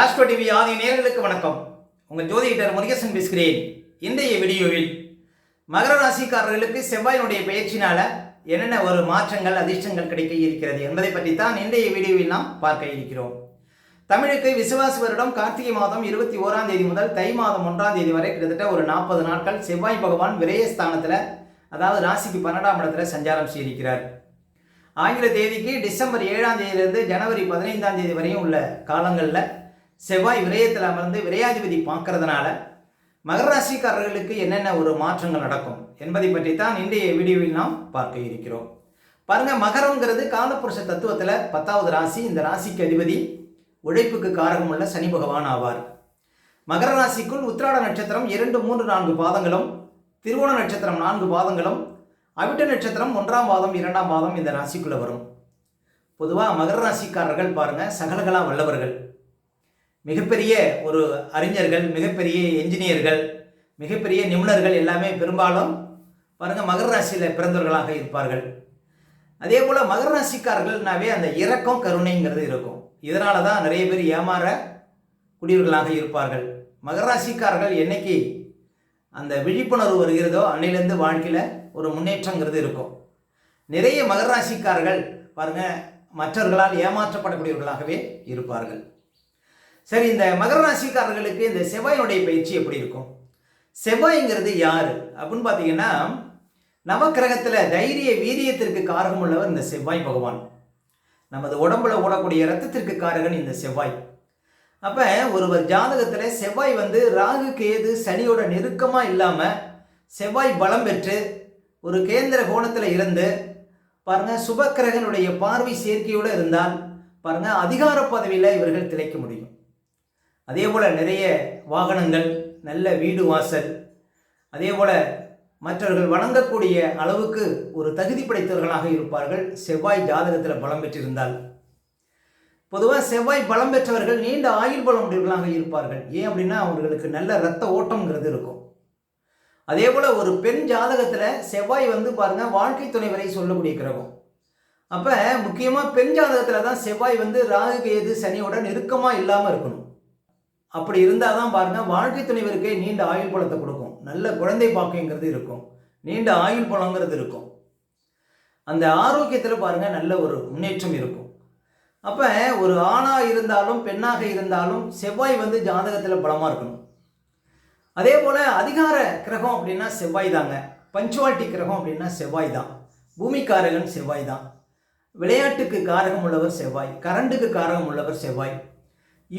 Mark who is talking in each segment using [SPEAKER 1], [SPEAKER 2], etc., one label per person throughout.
[SPEAKER 1] Astro TV ஆதி நேர்களுக்கு வணக்கம். உங்கள் ஜோதிடர் முருகேசன் பேசுகிறேன். இன்றைய வீடியோவில் மகர ராசிக்காரர்களுக்கு செவ்வாயினுடைய பயிற்சினால என்னென்ன ஒரு மாற்றங்கள் அதிர்ஷ்டங்கள் கிடைக்க இருக்கிறது என்பதை பற்றி தான் இன்றைய வீடியோவில் நாம் பார்க்க இருக்கிறோம். தமிழுக்கு விசுவாச வருடம் கார்த்திகை மாதம் இருபத்தி ஓராம் தேதி முதல் தை மாதம் ஒன்றாம் தேதி வரை கிட்டத்தட்ட ஒரு நாற்பது நாட்கள் செவ்வாய் பகவான் விரயஸ்தானத்தில் அதாவது ராசிக்கு பன்னெண்டாம் இடத்துல சஞ்சாரம் செய்திருக்கிறார். ஆங்கில தேதிக்கு டிசம்பர் ஏழாம் தேதியிலிருந்து ஜனவரி பதினைந்தாம் தேதி வரையும் உள்ள காலங்களில் செவ்வாய் விரயத்தில் அமர்ந்து விரையாதிபதி பார்க்கறதுனால மகர ராசிக்காரர்களுக்கு என்னென்ன ஒரு மாற்றங்கள் நடக்கும் என்பதை பற்றி தான் இன்றைய வீடியோவில் நாம் பார்க்க இருக்கிறோம். பாருங்க மகரங்கிறது காலப்புருஷ தத்துவத்தில் பத்தாவது ராசி இந்த ராசிக்கு அதிபதி உழைப்புக்கு காரகமுள்ள சனி பகவான் ஆவார். மகர ராசிக்குள் உத்திராட நட்சத்திரம் இரண்டு மூன்று நான்கு பாதங்களும் திருவோண நட்சத்திரம் நான்கு பாதங்களும் அவிட்ட நட்சத்திரம் ஒன்றாம் பாதம் இரண்டாம் பாதம் இந்த ராசிக்குள்ளே வரும். பொதுவாக மகர ராசிக்காரர்கள் பாருங்கள் சகலகலா வல்லவர்கள். மிகப்பெரிய ஒரு அறிஞர்கள் மிகப்பெரிய என்ஜினியர்கள் மிகப்பெரிய நிபுணர்கள் எல்லாமே பெரும்பாலும் பாருங்க மகர ராசியில் பிறந்தவர்களாக இருப்பார்கள். அதே போல் மகர ராசிக்காரர்கள்னாவே அந்த இரக்கம் கருணைங்கிறது இருக்கும். இதனால தான் நிறைய பேர் ஏமாற குடியவர்களாக இருப்பார்கள். மகர ராசிக்காரர்கள் என்னைக்கு அந்த விழிப்புணர்வு வருகிறதோ அன்னையிலேருந்து வாழ்க்கையில் ஒரு முன்னேற்றங்கிறது இருக்கும். நிறைய மகர ராசிக்காரர்கள் பாருங்கள் மற்றவர்களால் ஏமாற்றப்படக்கூடியவர்களாகவே இருப்பார்கள். சரி இந்த மகர ராசிக்காரர்களுக்கு இந்த செவ்வாயினுடைய பயிற்சி எப்படி இருக்கும்? செவ்வாய்ங்கிறது யார்? அப்படின்னு பார்த்தீங்கன்னா நவக்கிரகத்தில் தைரிய வீரியத்திற்கு காரகம் உள்ளவர் இந்த செவ்வாய் பகவான். நமது உடம்புல ஓடக்கூடிய ரத்தத்திற்கு காரகன் இந்த செவ்வாய். அப்போ ஒருவர் ஜாதகத்தில் செவ்வாய் வந்து ராகு கேது சனியோட நெருக்கமாக இல்லாமல் செவ்வாய் பலம் பெற்று ஒரு கேந்திர கோணத்தில் இருந்து பாருங்கள் சுபக்கிரகனுடைய பார்வை சேர்க்கையோடு இருந்தால் பாருங்கள் அதிகார பதவியில் இவர்கள் திளைக்க முடியும். அதே போல் நிறைய வாகனங்கள் நல்ல வீடு வாசல் அதே போல் மற்றவர்கள் வணங்கக்கூடிய அளவுக்கு ஒரு தகுதி படைத்தவர்களாக இருப்பார்கள். செவ்வாய் ஜாதகத்தில் பலம் பெற்றிருந்தால். பொதுவாக செவ்வாய் பலம் பெற்றவர்கள் நீண்ட ஆயுள் பலம் உடையவர்களாக இருப்பார்கள். ஏன் அப்படின்னா அவர்களுக்கு நல்ல ரத்த ஓட்டம்ங்கிறது இருக்கும். அதே போல் ஒரு பெண் ஜாதகத்தில் செவ்வாய் வந்து பாருங்க வாழ்க்கை துணைவரை சொல்லக்கூடிய கிரகம். அப்போ முக்கியமாக பெண் ஜாதகத்தில் தான் செவ்வாய் வந்து ராகு கேது சனியோட நெருக்கமாக இல்லாமல் இருக்கணும். அப்படி இருந்தால் தான் பாருங்க வாழ்க்கை துணைவருக்கே நீண்ட ஆயுள் பலத்தை கொடுக்கும். நல்ல குழந்தை பாக்கியங்கிறது இருக்கும். நீண்ட ஆயுள் பலங்கிறது இருக்கும். அந்த ஆரோக்கியத்தில் பாருங்க நல்ல ஒரு முன்னேற்றம் இருக்கும். அப்போ ஒரு ஆணாக இருந்தாலும் பெண்ணாக இருந்தாலும் செவ்வாய் வந்து ஜாதகத்தில் பலமாக இருக்கணும். அதே போல் அதிகார கிரகம் அப்படின்னா செவ்வாய் தாங்க. பஞ்சுவாலிட்டி கிரகம் அப்படின்னா செவ்வாய் தான். பூமிக்காரகன் செவ்வாய் தான். விளையாட்டுக்கு காரகம் உள்ளவர் செவ்வாய் கரண்டுக்கு காரகம் உள்ளவர் செவ்வாய்.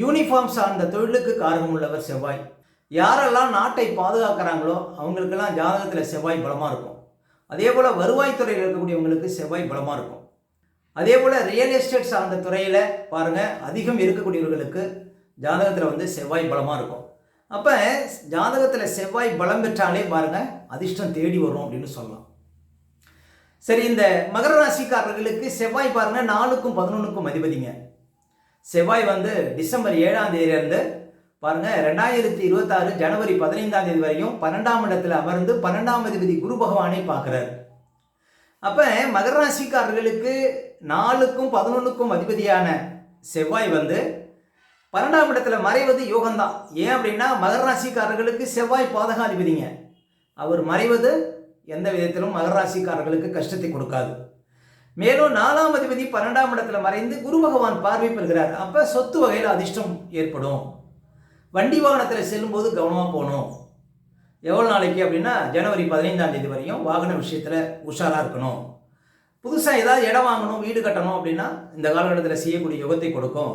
[SPEAKER 1] யூனிஃபார்ம் சார்ந்த தொழிலுக்கு காரகம் உள்ளவர் செவ்வாய். யாரெல்லாம் நாட்டை பாதுகாக்கிறாங்களோ அவங்களுக்கெல்லாம் ஜாதகத்தில் செவ்வாய் பலமாக இருக்கும். அதே போல் வருவாய்த்துறையில் இருக்கக்கூடியவங்களுக்கு செவ்வாய் பலமாக இருக்கும். அதே போல் ரியல் எஸ்டேட் சார்ந்த துறையில் பாருங்கள் அதிகம் இருக்கக்கூடியவர்களுக்கு ஜாதகத்தில் வந்து செவ்வாய் பலமாக இருக்கும். அப்போ ஜாதகத்தில் செவ்வாய் பலம் பெற்றாலே பாருங்கள் அதிர்ஷ்டம் தேடி வரும் அப்படின்னு சொல்லலாம். சரி இந்த மகர ராசிக்காரர்களுக்கு செவ்வாய் பாருங்கள் நாலுக்கும் பதினொன்றுக்கும் அதிபதிங்க. செவ்வாய் வந்து டிசம்பர் ஏழாம் தேதியிலிருந்து பாருங்க ரெண்டாயிரத்தி இருபத்தாறு ஜனவரி பதினைந்தாம் தேதி வரையும் பன்னெண்டாம் இடத்துல அமர்ந்து பன்னெண்டாம் அதிபதி குரு பகவானை பார்க்குறாரு. அப்போ மகர ராசிக்காரர்களுக்கு நாலுக்கும் பதினொன்றுக்கும் அதிபதியான செவ்வாய் வந்து பன்னெண்டாம் இடத்துல மறைவது யோகம்தான். ஏன் அப்படின்னா மகர ராசிக்காரர்களுக்கு செவ்வாய் பாதகாதிபதிங்க. அவர் மறைவது எந்த விதத்திலும் மகர ராசிக்காரர்களுக்கு கஷ்டத்தை கொடுக்காது. மேலும் நாலாம் அதிபதி பன்னெண்டாம் இடத்துல மறைந்து குரு பகவான் பார்வை பெறுகிறார். அப்போ சொத்து வகையில் அதிர்ஷ்டம் ஏற்படும். வண்டி வாகனத்தில் செல்லும்போது கவனமாக போகணும். எவ்வளோ நாளைக்கு அப்படின்னா ஜனவரி பதினைந்தாம் தேதி வரையும் வாகன விஷயத்தில் உஷாராக இருக்கணும். புதுசாக ஏதாவது இடம் வாங்கணும் வீடு கட்டணும் அப்படின்னா இந்த காலகட்டத்தில் செய்யக்கூடிய யுகத்தை கொடுக்கும்.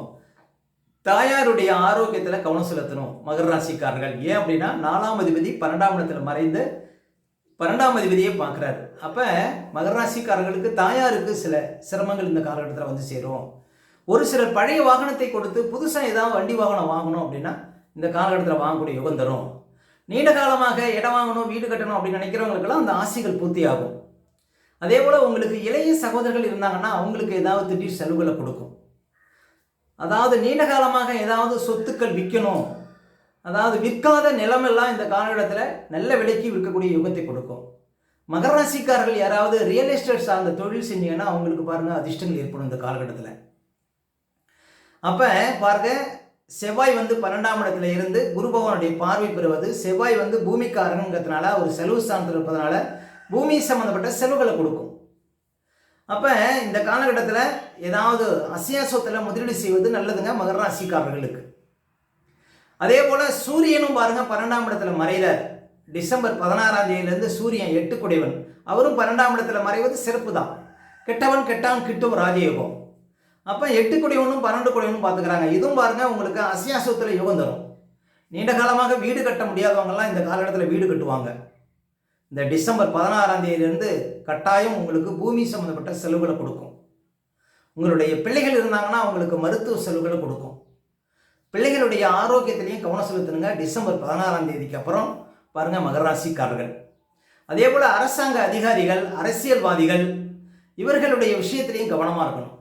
[SPEAKER 1] தாயாருடைய ஆரோக்கியத்தில் கவனம் செலுத்தணும் மகர ராசிக்காரர்கள். ஏன் அப்படின்னா நாலாம் அதிபதி பன்னெண்டாம் இடத்தில் மறைந்து பன்னெண்டாம் அதிபதியே பார்க்குறாரு. அப்போ மகராசிக்காரர்களுக்கு தாயாருக்கு சில சிரமங்கள் இந்த காலகட்டத்தில் வந்து சேரும். ஒரு சிலர் பழைய வாகனத்தை கொடுத்து புதுசாக ஏதாவது வண்டி வாகனம் வாங்கணும் அப்படின்னா இந்த காலகட்டத்தில் வாங்கக்கூடிய யுகம் தரும். நீண்ட காலமாக இடம் வாங்கணும் வீடு கட்டணும் அப்படின்னு நினைக்கிறவங்களுக்கெல்லாம் அந்த ஆசைகள் பூர்த்தி ஆகும் அதே போல் உங்களுக்கு இளைய சகோதரர்கள் இருந்தாங்கன்னா அவங்களுக்கு ஏதாவது திடீர் செலவுகளை கொடுக்கும். அதாவது நீண்ட காலமாக ஏதாவது சொத்துக்கள் விற்கணும் அதாவது விற்காத நிலமெல்லாம் இந்த காலகட்டத்தில் நல்ல விலைக்கு விற்கக்கூடிய யுகத்தை கொடுக்கும். மகர ராசிக்காரர்கள் யாராவது ரியல் எஸ்டேட் சார்ந்த தொழில் செஞ்சீங்கன்னா அவங்களுக்கு பாருங்கள் அதிர்ஷ்டங்கள் ஏற்படும் இந்த காலகட்டத்தில். அப்போ பாருங்க செவ்வாய் வந்து பன்னெண்டாம் இடத்துல இருந்து குரு பகவானுடைய பார்வை பெறுவது செவ்வாய் வந்து பூமிக்காரங்கிறதுனால ஒரு செலவு ஸ்தானத்தில் இருப்பதனால பூமி சம்மந்தப்பட்ட செலவுகளை கொடுக்கும். அப்போ இந்த காலகட்டத்தில் ஏதாவது அசியா சொத்தில் முதலீடு செய்வது நல்லதுங்க மகர ராசிக்காரர்களுக்கு. அதே போல் சூரியனும் பாருங்க பன்னெண்டாம் இடத்துல மறைகிறார் டிசம்பர் பதினாறாம் தேதியிலேருந்து சூரியன் எட்டு குடைவன் அவரும் பன்னெண்டாம் இடத்துல மறைவது சிறப்பு தான் கெட்டவன் கெட்டான் கிட்டும் ராஜயோகம். அப்போ எட்டு குடைவனும் பன்னெண்டு குடைவனும் பார்த்துக்கிறாங்க. இதுவும் பாருங்க உங்களுக்கு அசியாசத்தில் யுகம் தரும். நீண்ட காலமாக வீடு கட்ட முடியாதவங்கலாம் இந்த காலகட்டத்தில் வீடு கட்டுவாங்க. இந்த டிசம்பர் பதினாறாம் தேதியிலிருந்து கட்டாயம் உங்களுக்கு பூமி சம்மந்தப்பட்ட செலவுகளை கொடுக்கும். உங்களுடைய பிள்ளைகள் இருந்தாங்கன்னா அவங்களுக்கு மருத்துவ செலவுகளை கொடுக்கும். பிள்ளைகளுடைய ஆரோக்கியத்திலையும் கவனம் செலுத்தணுங்க. டிசம்பர் பதினாறாம் தேதிக்கு அப்புறம் பாருங்கள் மகராசிக்காரர்கள். அதே போல் அரசாங்க அதிகாரிகள் அரசியல்வாதிகள் இவர்களுடைய விஷயத்திலையும் கவனமாக இருக்கணும்.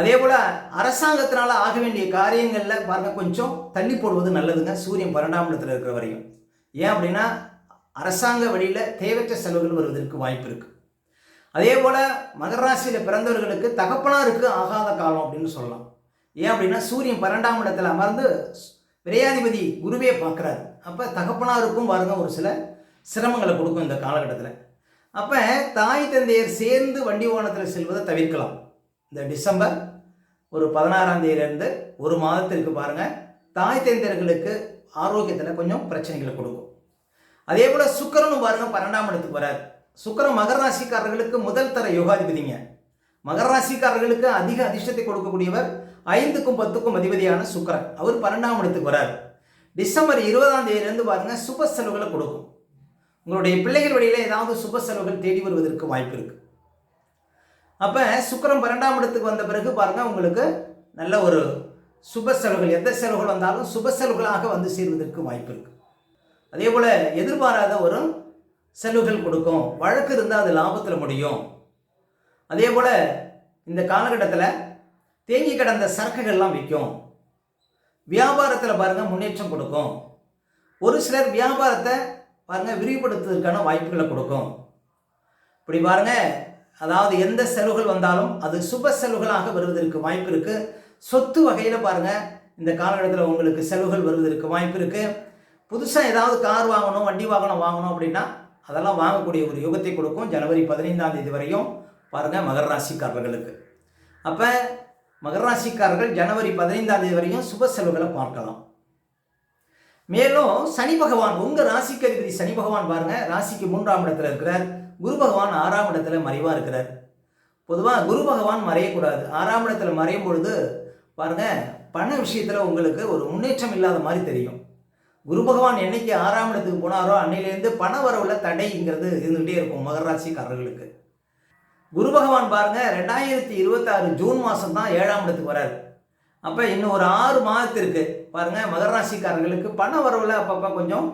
[SPEAKER 1] அதே போல் அரசாங்கத்தினால் ஆக வேண்டிய காரியங்களில் பாருங்க கொஞ்சம் தள்ளி போடுவது நல்லதுங்க. சூரியன் பன்னெண்டாம் இடத்துல இருக்கிற வரையும். ஏன் அப்படின்னா அரசாங்க வழியில் தேவையற்ற செலவுகள் வருவதற்கு வாய்ப்பு இருக்குது அதே போல் மகராசியில் பிறந்தவர்களுக்கு தகப்பனாருக்கு ஆகாத காலம் அப்படின்னு சொல்லலாம். ஏன் அப்படின்னா சூரியன் பன்னெண்டாம் இடத்துல அமர்ந்து விரையாதிபதி குருவே பார்க்குறாரு. அப்போ தகப்பனாருக்கும் பாருங்க ஒரு சில சிரமங்களை கொடுக்கும் இந்த காலகட்டத்தில். அப்போ தாய் தந்தையர் சேர்ந்து வண்டி ஓனத்தில் செல்வதை தவிர்க்கலாம். இந்த டிசம்பர் ஒரு பதினாறாம் தேதியிலேருந்து ஒரு மாதத்திற்கு பாருங்கள் தாய் தந்தையர்களுக்கு ஆரோக்கியத்தில் கொஞ்சம் பிரச்சனைகளை கொடுக்கும். அதே போல் சுக்கரனும் பாருங்க பன்னெண்டாம் இடத்துக்கு வராது சுக்கரன் மகர ராசிக்காரர்களுக்கு முதல் தர யோகாதிபதிங்க. மகர ராசிக்காரர்களுக்கு அதிக அதிர்ஷ்டத்தை கொடுக்கக்கூடியவர் ஐந்துக்கும் பத்துக்கும் அதிபதியான சுக்கரன். அவர் பன்னெண்டாம் இடத்துக்கு வரார் டிசம்பர் இருபதாம் தேதியிலேருந்து பாருங்க சுப செலவுகளை கொடுக்கும். உங்களுடைய பிள்ளைகள் வழியில் ஏதாவது சுப செலவுகள் தேடி வருவதற்கு வாய்ப்பு இருக்கு. அப்போ சுக்கரம் பன்னெண்டாம் இடத்துக்கு வந்த பிறகு பாருங்க உங்களுக்கு நல்ல ஒரு சுப செலவுகள் எந்த செலவுகள் வந்தாலும் சுப செலவுகளாக வந்து சேர்வதற்கு வாய்ப்பு இருக்கு. அதே போல் எதிர்பாராத ஒரு செலவுகள் கொடுக்கும். வழக்கு இருந்தால் அது லாபத்தில் முடியும். அதே போல் இந்த காலகட்டத்தில் தேங்கி கிடந்த சரக்குகள்லாம் விற்கும். வியாபாரத்தில் பாருங்கள் முன்னேற்றம் கொடுக்கும். ஒரு சிலர் வியாபாரத்தை பாருங்கள் விரிவுபடுத்துவதற்கான வாய்ப்புகளை கொடுக்கும். இப்படி பாருங்கள் அதாவது எந்த செலவுகள் வந்தாலும் அது சுப செலவுகளாக வருவதற்கு வாய்ப்பு இருக்குது சொத்து வகையில் பாருங்கள் இந்த காலகட்டத்தில் உங்களுக்கு செலவுகள் வருவதற்கு வாய்ப்பு இருக்குது புதுசாக ஏதாவது கார் வாங்கணும் வண்டி வாகனம் வாங்கணும் அப்படின்னா அதெல்லாம் வாங்கக்கூடிய ஒரு யுகத்தை கொடுக்கும். ஜனவரி பதினைந்தாம் தேதி வரையும் பாருங்கள் மகர ராசிக்காரர்களுக்கு. அப்போ மகர ராசிக்காரர்கள் ஜனவரி பதினைந்தாம் தேதி வரையும் சுப செலவுகளை பார்க்கலாம். மேலும் சனி பகவான் உங்கள் ராசிக்கு அதிபதி சனி பகவான் பாருங்க ராசிக்கு மூன்றாம் இடத்துல இருக்கிறார். குரு பகவான் ஆறாம் இடத்துல மறைவாக இருக்கிறார். பொதுவாக குரு பகவான் மறையக்கூடாது. ஆறாம் இடத்துல மறையும் பொழுது பாருங்க பண விஷயத்தில் உங்களுக்கு ஒரு முன்னேற்றம் இல்லாத மாதிரி தெரியும். குரு பகவான் என்னைக்கு ஆறாம் இடத்துக்கு போனாரோ அன்னையிலேருந்து பண வரவுல தடைங்கிறது இருந்துகிட்டே இருக்கும் மகராசிக்காரர்களுக்கு குரு பகவான் பாருங்க ரெண்டாயிரத்தி இருபத்தாறு ஜூன் மாதம் தான் ஏழாம் இடத்துக்கு வராரு. அப்போ இன்னும் ஒரு ஆறு மாதத்திற்கு பாருங்க மகர ராசிக்காரர்களுக்கு பண வரவில் அப்பப்போ கொஞ்சம்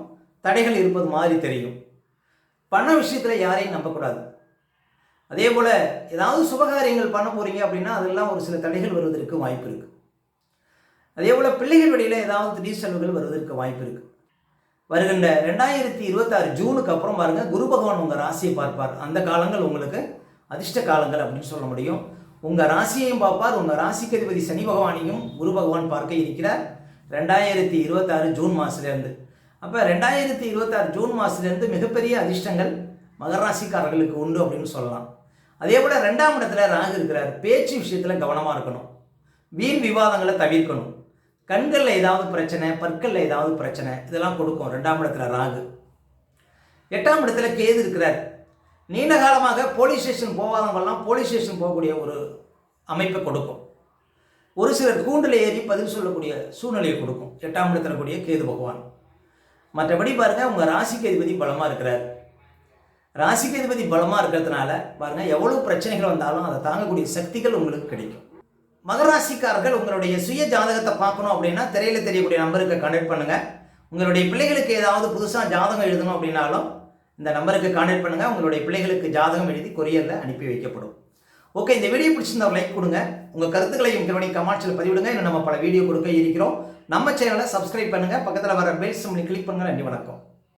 [SPEAKER 1] தடைகள் இருப்பது மாதிரி தெரியும். பண விஷயத்தில் யாரையும் நம்பக்கூடாது. அதே போல் ஏதாவது சுபகாரியங்கள் பண்ண போகிறீங்க அப்படின்னா அதெல்லாம் ஒரு சில தடைகள் வருவதற்கு வாய்ப்பு இருக்குது அதே போல் பிள்ளைகள் வழியில் ஏதாவது திடீர் செலவுகள் வருவதற்கு வாய்ப்பு இருக்குது வருகின்ற ரெண்டாயிரத்தி இருபத்தாறு ஜூனுக்கு அப்புறம் பாருங்கள் குரு பகவான் உங்கள் ராசியை பார்ப்பார். அந்த காலங்கள் உங்களுக்கு அதிர்ஷ்ட காலங்கள் அப்படின்னு சொல்ல முடியும். உங்கள் ராசியையும் பார்ப்பார். உங்கள் ராசிக்கு அதிபதி சனி பகவானையும் குரு பகவான் பார்க்க இருக்கிறார். ரெண்டாயிரத்தி இருபத்தாறு ஜூன் மாதத்துலேருந்து அப்போ ரெண்டாயிரத்தி இருபத்தாறு ஜூன் மாதத்துலேருந்து மிகப்பெரிய அதிர்ஷ்டங்கள் மகர ராசிக்காரர்களுக்கு உண்டு அப்படின்னு சொல்லலாம். அதே போல் ரெண்டாம் இடத்துல ராகு இருக்கிறார். பேச்சு விஷயத்தில் கவனமாக இருக்கணும். வீண் விவாதங்களை தவிர்க்கணும். கண்களில் ஏதாவது பிரச்சனை பற்களில் ஏதாவது பிரச்சனை இதெல்லாம் கொடுக்கும். ரெண்டாம் இடத்துல ராகு. எட்டாம் இடத்துல கேது இருக்கிறார். நீண்ட காலமாக போலீஸ் ஸ்டேஷன் போகாதவங்கெல்லாம் போலீஸ் ஸ்டேஷன் போகக்கூடிய ஒரு அமைப்பை கொடுக்கும். ஒரு சிலர் கூண்டில் ஏறி பதில் சொல்லக்கூடிய சூழ்நிலையை கொடுக்கும். எட்டாம் இடத்துல கூடிய கேது பகவான். மற்றபடி பாருங்கள் உங்கள் ராசிக்கு அதிபதி பலமாக இருக்கிறார். ராசிக்கு அதிபதி பலமாக இருக்கிறதுனால பாருங்கள் எவ்வளோ பிரச்சனைகள் வந்தாலும் அதை தாங்கக்கூடிய சக்திகள் உங்களுக்கு கிடைக்கும். மகராசிக்காரர்கள் உங்களுடைய சுய ஜாதகத்தை பார்க்கணும் அப்படின்னா திரையில் தெரியக்கூடிய நம்பருக்கு கனெக்ட் பண்ணுங்கள் உங்களுடைய பிள்ளைகளுக்கு ஏதாவது புதுசாக ஜாதகம் எழுதணும் அப்படின்னாலும் இந்த நம்பருக்கு கான்டாக்ட் பண்ணுங்கள் உங்களுடைய பிள்ளைகளுக்கு ஜாதகம் எழுதி கொரியரில் அனுப்பி வைக்கப்படும். ஓகே இந்த வீடியோ பிடிச்சிருந்தா லைக் கொடுங்க. உங்கள் கருத்துக்களையும் கவனி கமெண்ட்ஸில் பதிவிடுங்க. இன்னும் நம்ம பல வீடியோ கொடுக்க இருக்கிறோம். நம்ம சேனலை சப்ஸ்கிரைப் பண்ணுங்கள் பக்கத்தில் வர பெல் சிம்லி கிளிக் பண்ணுங்கள் நன்றி வணக்கம்.